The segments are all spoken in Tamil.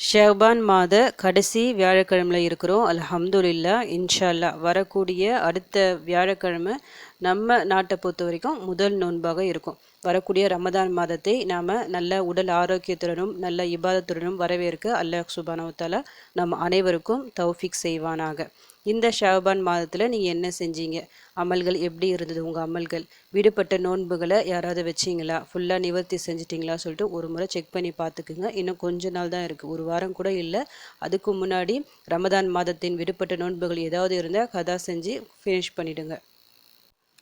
ஷெஹ்பான் மாத கடைசி வியாழக்கிழமையில் இருக்கிறோம். அலஹம்துல்லா இன்ஷா அல்லாஹ் வரக்கூடிய அடுத்த வியாழக்கிழமை நம்ம நாட்டை பொறுத்த வரைக்கும் முதல் நோன்பாக இருக்கும். வரக்கூடிய ரமதான் மாதத்தை நாம் நல்ல உடல் ஆரோக்கியத்துடனும் நல்ல இபாதத்துடனும் வரவேற்க அல்லாஹ் சுபானவத்தாலா நம் அனைவருக்கும் தௌஃபிக் செய்வானாக. இந்த ஷாபான் மாதத்தில் நீங்கள் என்ன செஞ்சீங்க? அமல்கள் எப்படி இருந்தது? உங்கள் அமல்கள்? விடுபட்ட நோன்புகளை யாராவது வச்சிங்களா? ஃபுல்லாக நிவர்த்தி செஞ்சிட்டிங்களா சொல்லிட்டு ஒரு முறை செக் பண்ணி பார்த்துக்குங்க. இன்னும் கொஞ்ச நாள் தான் இருக்குது ஒரு வாரம் கூட இல்லை. அதுக்கு முன்னாடி ரமதான் மாதத்தின் விடுபட்ட நோன்புகள் ஏதாவது இருந்தால் கதா செஞ்சு ஃபினிஷ் பண்ணிவிடுங்க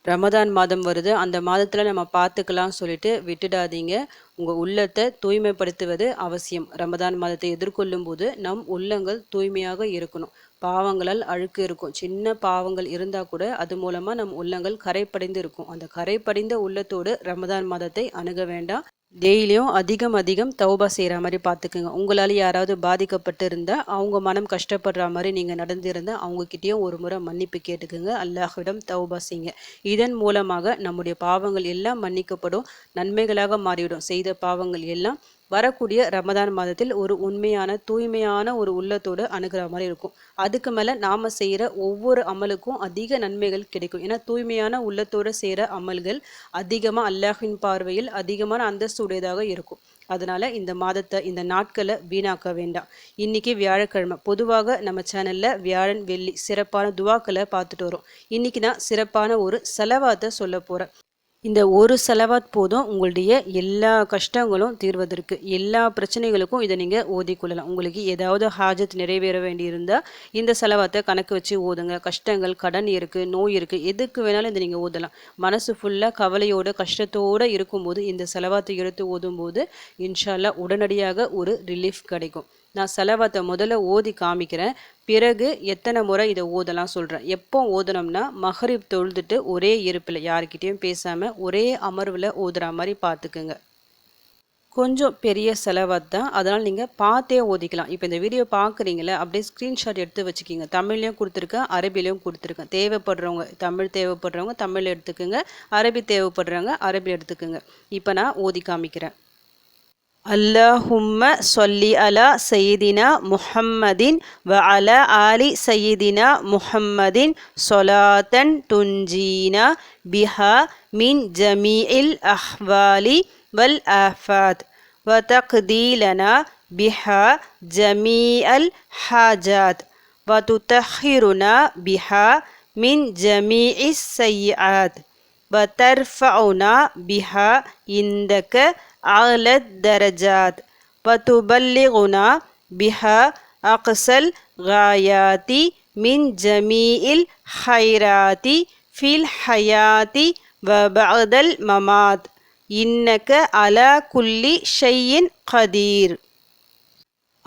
ரமதான் மாதம் வருது. அந்த மாதத்தில் நம்ம பார்த்துக்கலாம் சொல்லிட்டு விட்டுடாதீங்க. உங்கள் உள்ளத்தை தூய்மைப்படுத்துவது அவசியம். ரமதான் மாதத்தை எதிர்கொள்ளும் போது நம் உள்ளங்கள் தூய்மையாக இருக்கணும். பாவங்களால் அழுக்கு இருக்கும். சின்ன பாவங்கள் இருந்தால் கூட அது மூலமாக நம் உள்ளங்கள் கரைப்படைந்து இருக்கும் அந்த கரைப்படைந்த உள்ளத்தோடு ரமதான் மாதத்தை அணுக வேண்டாம். டெய்லியும் அதிகம் அதிகம் தௌபா செய்கிற மாதிரி பார்த்துக்குங்க உங்களால் யாராவது பாதிக்கப்பட்டு இருந்தால் அவங்க மனம் கஷ்டப்படுற மாதிரி நீங்கள் நடந்திருந்தால் அவங்கக்கிட்டேயும் ஒரு முறை மன்னிப்பு கேட்டுக்குங்க. அல்லாஹ்விடம் தௌபா செய்யுங்க. இதன் மூலமாக நம்முடைய பாவங்கள் எல்லாம் மன்னிக்கப்படும். நன்மைகளாக மாறிவிடும். செய்த பாவங்கள் எல்லாம் வரக்கூடிய ரமதான் மாதத்தில் ஒரு உண்மையான தூய்மையான ஒரு உள்ளத்தோடு அணுகிற மாதிரி இருக்கும். அதுக்கு மேலே நாம் செய்கிற ஒவ்வொரு அமலுக்கும் அதிக நன்மைகள் கிடைக்கும். ஏன்னா தூய்மையான உள்ளத்தோடு செய்கிற அமல்கள் அதிகமாக அல்லாஹின் பார்வையில் அதிகமான அந்தஸ்து உடையதாக இருக்கும். அதனால் இந்த மாதத்தை இந்த நாட்களை வீணாக்க வேண்டாம். இன்றைக்கி வியாழக்கிழமை. பொதுவாக நம்ம சேனலில் வியாழன் வெள்ளி சிறப்பான துவாக்களை பார்த்துட்டு வரோம். இன்றைக்கி நான் சிறப்பான ஒரு செலவாத்தை சொல்ல போகிறேன் இந்த ஒரு செலவாத் போதும் உங்களுடைய எல்லா கஷ்டங்களும் தீர்வதற்கு எல்லா பிரச்சனைகளுக்கும் இதை நீங்கள் ஓதிக்கொள்ளலாம் உங்களுக்கு ஏதாவது ஹாஜத் நிறைவேற வேண்டியிருந்தால் இந்த செலவாத்தை கணக்கு வச்சு ஓதுங்க. கஷ்டங்கள் கடன் இருக்குது நோய் இருக்குது எதுக்கு வேணாலும் இதை நீங்கள் ஓதலாம். மனசு ஃபுல்லாக கவலையோடு கஷ்டத்தோடு இருக்கும்போது இந்த செலவாத்தை எடுத்து ஓதும்போது இன்ஷால்லா உடனடியாக ஒரு ரிலீஃப் கிடைக்கும். நான் செலவத்தை முதல்ல ஓதி காமிக்கிறேன். பிறகு எத்தனை முறை இதை ஓதலாம் சொல்கிறேன் எப்போ ஓதணும்னா மஹரிப் தொழுதுட்டு ஒரே இருப்பில் யாருக்கிட்டேயும் பேசாமல் ஒரே அமர்வில் ஓதுற மாதிரி பார்த்துக்குங்க கொஞ்சம் பெரிய செலவாக தான். அதனால் நீங்கள் பார்த்தே ஓதிக்கலாம். இப்போ இந்த வீடியோ பார்க்குறீங்களே அப்படியே ஸ்க்ரீன்ஷாட் எடுத்து வச்சுக்கிங்க. தமிழ்லையும் கொடுத்துருக்கேன் அரபிலையும் கொடுத்துருக்கேன். தேவைப்படுறவங்க தமிழ் தேவைப்படுறவங்க தமிழ் எடுத்துக்கோங்க. அரபி தேவைப்படுறவங்க அரபி எடுத்துக்கோங்க. இப்போ நான் ஓதி காமிக்கிறேன். اللهم صل على سيدنا محمد وعلى آل سيدنا محمد صلاة تنجينا بها من جميع الأحوال والآفات وتقضي لنا بها جميع الحاجات وتطهرنا بها من جميع السيئات. وترفعنا بها عندك أعلى الدرجات. وتبلغنا بها أقصى الغايات من جميع الخيرات في الحياة وبعد الممات. إنك على كل شيء قدير.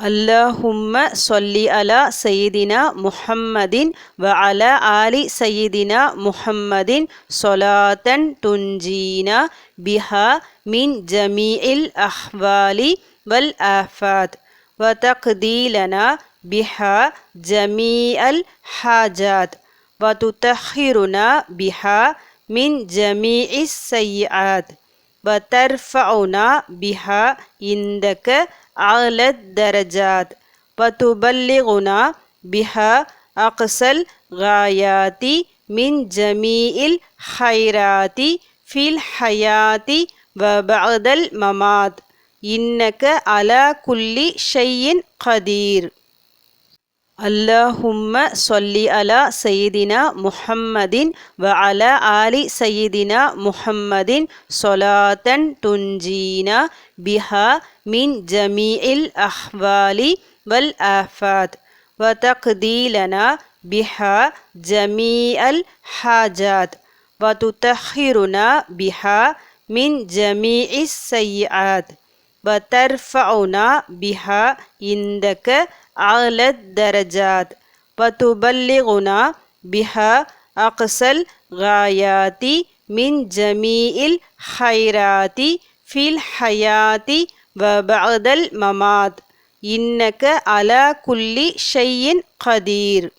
اللهم صل على سيدنا محمد وعلى آل سيدنا محمد صلاة تنجينا بها من جميع الأحوال والآفات وتقضي لنا بها جميع الحاجات وتطهرنا بها من جميع السيئات وترفعنا بها عندك أعلى الدرجات. وتبلغنا بها أقصى الغايات من جميع الخيرات في الحياة وبعد الممات. إنك على كل شيء قدير. اللهم صل على سيدنا محمد وعلى آل سيدنا محمد صلاة تنجينا بها من جميع الأحوال والآفات وتقضي لنا بها جميع الحاجات وتطهرنا بها من جميع السيئات وترفعنا بها عندك أعلى الدرجات. وتبلغنا بها أقصى الغايات من جميع الخيرات في الحياة وبعد الممات. إنك على كل شيء قدير.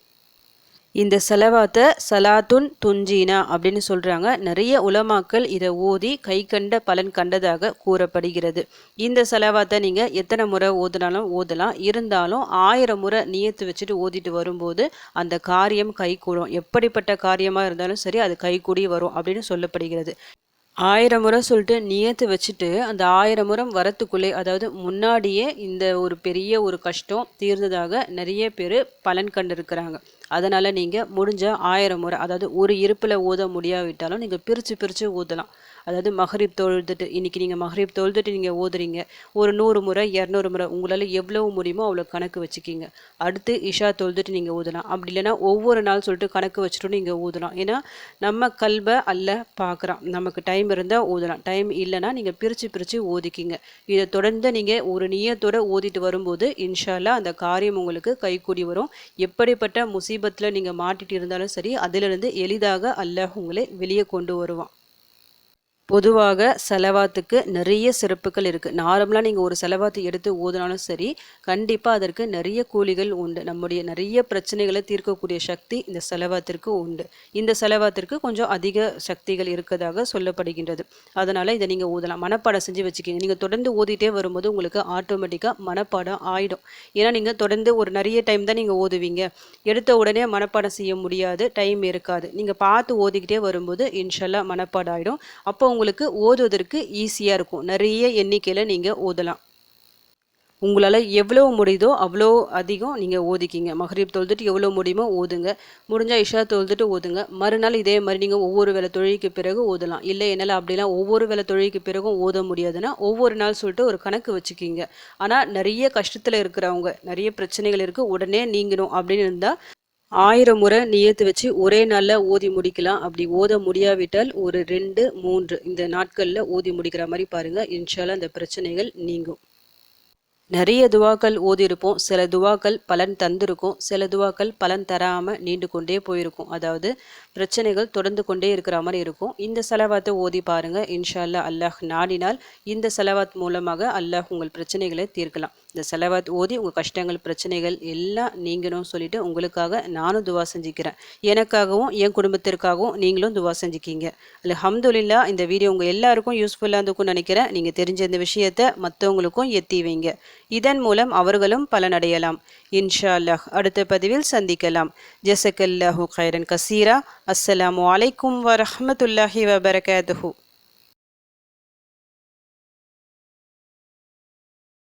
இந்த செலவாத்தை சலாத்துன் துஞ்சினா அப்படின்னு சொல்கிறாங்க நிறைய உலமாக்கள் இதை ஓதி கை கண்ட பலன் கண்டதாக கூறப்படுகிறது. இந்த செலவாத்தை நீங்கள் எத்தனை முறை ஓதுனாலும் ஓதலாம். இருந்தாலும் ஆயிரம் முறை நியத்து வச்சுட்டு ஓதிட்டு வரும்போது அந்த காரியம் கைகூடும். எப்படிப்பட்ட காரியமாக இருந்தாலும் சரி அது கைகூடி வரும் அப்படின்னு சொல்லப்படுகிறது. ஆயிரம் முறை சொல்லிட்டு நியத்து வச்சுட்டு அந்த ஆயிரம் முறை வரத்துக்குள்ளே அதாவது முன்னாடியே இந்த ஒரு பெரிய ஒரு கஷ்டம் தீர்ந்ததாக நிறைய பேர் பலன் கண்டிருக்கிறாங்க. அதனால் நீங்கள் முடிஞ்ச ஆயிரம் முறை அதாவது ஒரு இருப்பில் ஊத முடியாவிட்டாலும் நீங்கள் பிரித்து பிரித்து ஊதலாம் அதாவது மஹரீப் தொழுதுட்டு இன்றைக்கி நீங்கள் மஹரீப் தொழுதுட்டு நீங்கள் ஓதுறீங்க. ஒரு நூறு முறை இரநூறு முறை உங்களால் எவ்வளவு முடியுமோ அவ்வளோ கணக்கு வச்சுக்கிங்க. அடுத்து இஷா தொழுதுட்டு நீங்கள் ஊதலாம் அப்படி இல்லைன்னா ஒவ்வொரு நாள் சொல்லிட்டு கணக்கு வச்சுட்டு நீங்கள் ஊதலாம் ஏன்னா நம்ம கல்வை அல்ல பார்க்குறோம் நமக்கு டைம் இருந்தால் ஊதலாம் டைம் இல்லைன்னா நீங்கள் பிரித்து பிரித்து ஓதிக்கிங்க. இதை தொடர்ந்து நீங்கள் ஒரு நியத்தோடு ஓதிட்டு வரும்போது இன்ஷால்லா அந்த காரியம் உங்களுக்கு கைக்கூடி வரும். எப்படிப்பட்ட முசீபத்தில் நீங்கள் மாட்டிட்டு இருந்தாலும் சரி அதிலிருந்து எளிதாக அல்லாஹ் உங்களை வெளியே கொண்டு வருவான். பொதுவாக செலவாத்துக்கு நிறைய சிறப்புகள் இருக்குது நார்மலாக நீங்கள் ஒரு செலவாத்து எடுத்து ஓதுனாலும் சரி கண்டிப்பாக அதற்கு நிறைய கூலிகள் உண்டு. நம்முடைய நிறைய பிரச்சனைகளை தீர்க்கக்கூடிய சக்தி இந்த செலவாத்திற்கு உண்டு. இந்த செலவாத்திற்கு கொஞ்சம் அதிக சக்திகள் இருக்கதாக சொல்லப்படுகின்றது. அதனால் இதை நீங்கள் ஊதலாம் மனப்பாடம் செஞ்சு வச்சுக்கிங்க. நீங்கள் தொடர்ந்து ஓதிட்டே வரும்போது உங்களுக்கு ஆட்டோமேட்டிக்காக மனப்பாடம் ஆகிடும் ஏன்னா நீங்கள் தொடர்ந்து ஒரு நிறைய டைம் தான் நீங்கள் ஓதுவீங்க. எடுத்த உடனே மனப்பாடம் செய்ய முடியாது. டைம் இருக்காது. நீங்கள் பார்த்து ஓதிக்கிட்டே வரும்போது இன்ஷல்லா மனப்பாடம் ஆகிடும் அப்போ உங்களுக்கு ஓதுவதற்கு ஈஸியாக இருக்கும். நிறைய எண்ணிக்கையில் நீங்கள் ஓதலாம். உங்களால் எவ்வளோ முடியுதோ அவ்வளோ அதிகம் நீங்கள் ஓதிக்கிங்க. மஹரீப் தொழுதுட்டு எவ்வளோ முடியுமோ ஓதுங்க. முடிஞ்சால் இஷா தொழுதுட்டு ஓதுங்க. மறுநாள் இதே மாதிரி நீங்கள் ஒவ்வொரு வேலை தொழிலுக்கு பிறகு ஓதலாம். இல்லை என்னால் அப்படிலாம் ஒவ்வொரு வேலை தொழிலுக்கு பிறகும் ஓத முடியாதுன்னா ஒவ்வொரு நாள் சொல்லிட்டு ஒரு கணக்கு வச்சுக்கிங்க. ஆனால் நிறைய கஷ்டத்தில் இருக்கிறவங்க நிறைய பிரச்சனைகள் இருக்குது உடனே நீங்கணும் அப்படின்னு இருந்தால் ஆயிரம் முறை நியத்து வச்சு ஒரே நாளில் ஓதி முடிக்கலாம். அப்படி ஓத முடியாவிட்டால் ஒரு ரெண்டு மூன்று இந்த நாட்களில் ஓதி முடிக்கிற மாதிரி பாருங்கள் இன்ஷால அந்த பிரச்சனைகள் நீங்கும். நிறைய துவாக்கள் ஓதிருப்போம் சில துவாக்கள் பலன் தந்திருக்கும். சில துவாக்கள் பலன் தராமல் நீண்டு கொண்டே போயிருக்கும். அதாவது பிரச்சனைகள் தொடர்ந்து கொண்டே இருக்கிற மாதிரி இருக்கும். இந்த செலவாத்தை ஓதி பாருங்கள் இன்ஷால்லா அல்லாஹ் நாடினால் இந்த செலவாத் மூலமாக அல்லாஹ் உங்கள் பிரச்சனைகளை தீர்க்கலாம். இந்த செலவாத் ஓதி உங்கள் கஷ்டங்கள் பிரச்சனைகள் எல்லாம் நீங்கணும் சொல்லிட்டு உங்களுக்காக நானும் துவா செஞ்சுக்கிறேன். எனக்காகவும் என் குடும்பத்திற்காகவும் நீங்களும் துவா செஞ்சுக்கிங்க. அலமதுல்லா இந்த வீடியோ உங்கள் எல்லாருக்கும் யூஸ்ஃபுல்லாக இருந்துக்கும் நினைக்கிறேன். நீங்கள் தெரிஞ்ச இந்த விஷயத்தை மற்றவங்களுக்கும் எத்தி வைங்க. இதன் மூலம் அவர்களும் பலனடையலாம் இன்ஷா அல்லாஹ் அடுத்த பதிவில் சந்திக்கலாம். ஜசக்கல்லாஹு கைரன் கசீரா. அஸ்ஸலாமு அலைக்கும் வரஹமத்துல்லாஹி வபரகாத்துஹூ.